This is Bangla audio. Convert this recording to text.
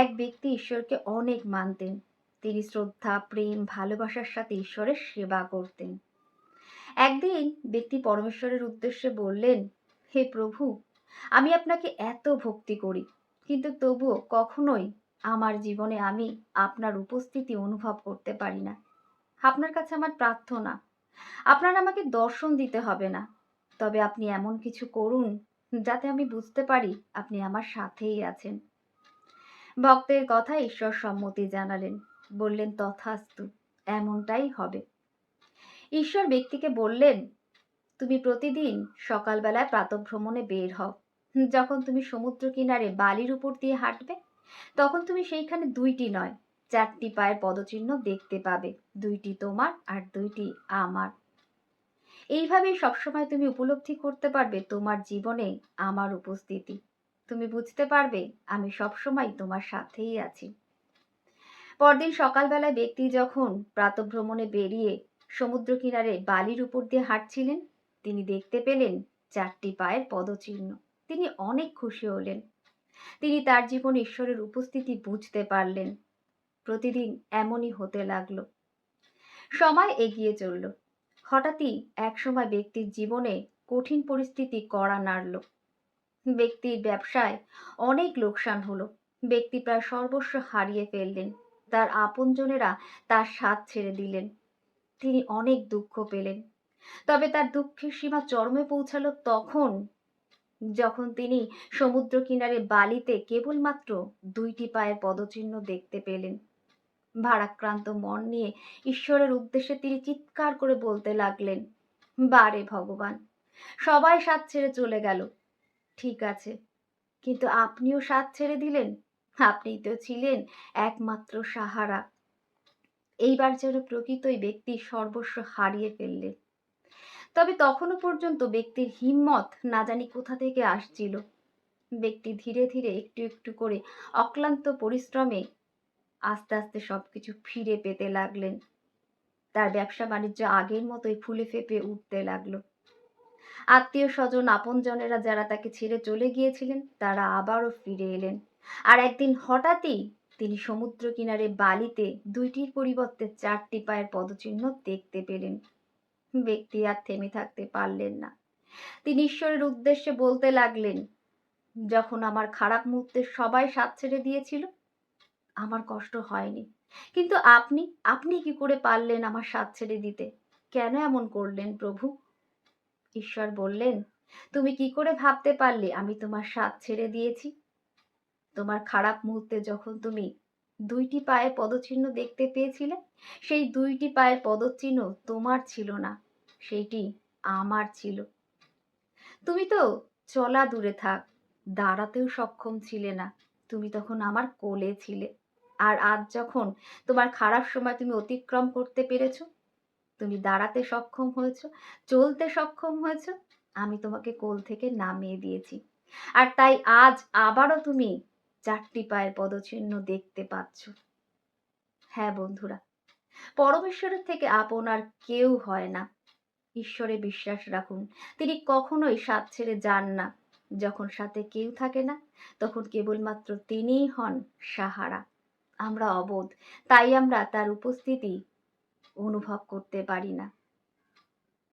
এক ব্যক্তি ঈশ্বরকে অনেক মানতেন। তিনি শ্রদ্ধা, প্রেম, ভালোবাসার সাথে ঈশ্বরের সেবা করতেন। একদিন ব্যক্তি পরমেশ্বরের উদ্দেশ্যে বললেন, হে প্রভু, আমি আপনাকে এত ভক্তি করি, কিন্তু তবুও কখনোই আমার জীবনে আমি আপনার উপস্থিতি অনুভব করতে পারি না। আপনার কাছে আমার প্রার্থনা, আপনার আমাকে দর্শন দিতে হবে না। তবে আপনি এমন কিছু করুন যাতে আমি বুঝতে পারি আপনি আমার সাথেই আছেন। ভক্তের কথা ঈশ্বর সম্মতি জানালেন। বললেন, তথাস্তু, এমনটাই হবে। ঈশ্বর ব্যক্তিকে বললেন, তুমি প্রতিদিন সকালবেলায় প্রাতভ্রমণে বের হও। যখন তুমি সমুদ্র কিনারে বালির উপর দিয়ে হাঁটবে, তখন তুমি সেইখানে দুইটি নয়, চারটি পায়ের পদচিহ্ন দেখতে পাবে, দুইটি তোমার আর দুইটি আমার। এইভাবেই সবসময় তুমি উপলব্ধি করতে পারবে তোমার জীবনে আমার উপস্থিতি। তুমি বুঝতে পারবে, আমি সবসময় তোমার সাথেই আছি। পরদিন সকালবেলায় ব্যক্তি যখন প্রাতভ্রমণে বেরিয়ে সমুদ্র কিনারে বালির উপর দিয়ে হাঁটছিলেন, তিনি দেখতে পেলেন চারটি পায়ের পদচিহ্ন। তিনি অনেক খুশি হলেন। তিনি তার জীবনে ঈশ্বরের উপস্থিতি বুঝতে পারলেন। প্রতিদিন এমনই হতে লাগল। সময় এগিয়ে চলল। হঠাৎই একসময় ব্যক্তির জীবনে কঠিন পরিস্থিতি কড়া নাড়ল। ব্যক্তির ব্যবসায় অনেক লোকসান হলো। ব্যক্তি প্রায় সর্বস্ব হারিয়ে ফেললেন। তার আপনজনেরা তার স্বাদ ছেড়ে দিলেন। তিনি অনেক দুঃখ পেলেন। তবে তার দুঃখের সীমা চরমে পৌঁছালো তখন যখন তিনি সমুদ্র কিনারে বালিতে কেবলমাত্র দুইটি পায়ের পদচিহ্ন দেখতে পেলেন। ভারাক্রান্ত মন নিয়ে ঈশ্বরের উদ্দেশ্যে তিনি চিৎকার করে বলতে লাগলেন, বারে ভগবান, সবাই সাত ছেড়ে চলে গেল। ঠিক আছে। কিন্তু আপনিও সাত ছেড়ে দিলেন। আপনি তো ছিলেন একমাত্র সাহারা। এইবার যেন প্রকৃতই ব্যক্তি সর্বস্ব হারিয়ে ফেললেন। তবে তখনও পর্যন্ত ব্যক্তির হিম্মত না জানি কোথা থেকে আসছিল। ব্যক্তি ধীরে ধীরে একটু একটু করে অক্লান্ত পরিশ্রমে আস্তে আস্তে সবকিছু ফিরে পেতে লাগলেন। তার ব্যবসা বাণিজ্য আগের মতোই ফুলে ফেপে উঠতে লাগল। আত্মীয় স্বজন আপনজনেরা যারা তাকে ছেড়ে চলে গিয়েছিলেন, তারা আবারও ফিরে এলেন। আর একদিন হঠাৎই তিনি সমুদ্র কিনারে বালিতে দুইটির পরিবর্তে চারটি পায়ের পদচিহ্ন দেখতে পেলেন। ব্যক্তি আর থেমে থাকতে পারলেন না। তিনি ঈশ্বরের উদ্দেশ্যে বলতে লাগলেন, যখন আমার খারাপ মুহূর্তে সবাই সাথ ছেড়ে দিয়েছিল, আমার কষ্ট হয়নি। কিন্তু আপনি আপনি কি করে পারলেন আমার সাথ ছেড়ে দিতে? কেন এমন করলেন প্রভু? ঈশ্বর বললেন, তুমি কি করে ভাবতে পারলে আমি তোমার সাথ ছেড়ে দিয়েছি? তোমার খারাপ মুহূর্তে যখন তুমি দুইটি পায়ে পদচিহ্ন দেখতে পেয়েছিলে, সেই দুইটি পায়ের পদচিহ্ন তোমার ছিল না সেইটি আমার ছিল। তুমি তো চলা দূরে থাক, দাঁড়াতেও সক্ষম ছিলে না, তুমি তখন আমার কোলে ছিলে। আর আজ যখন তোমার খারাপ সময় তুমি অতিক্রম করতে পেরেছ তুমি দাঁড়াতে সক্ষম হয়েছো, চলতে সক্ষম হয়েছো, আমি তোমাকে কোল থেকে নামিয়ে দিয়েছি। আর তাই আজ আবারও তুমি চারটি পায়ের পদচিহ্ন দেখতে পাচ্ছ। হ্যাঁ বন্ধুরা, পরমেশ্বরের থেকে আপনার কেউ হয় না। ঈশ্বরে বিশ্বাস রাখুন, তিনি কখনোই সাথ ছেড়ে যান না। যখন সাথে কেউ থাকে না, তখন কেবলমাত্র তিনিই হন সাহারা। আমরা অবোধ, তাই আমরা তার উপস্থিতি অনুভব করতে পারি না।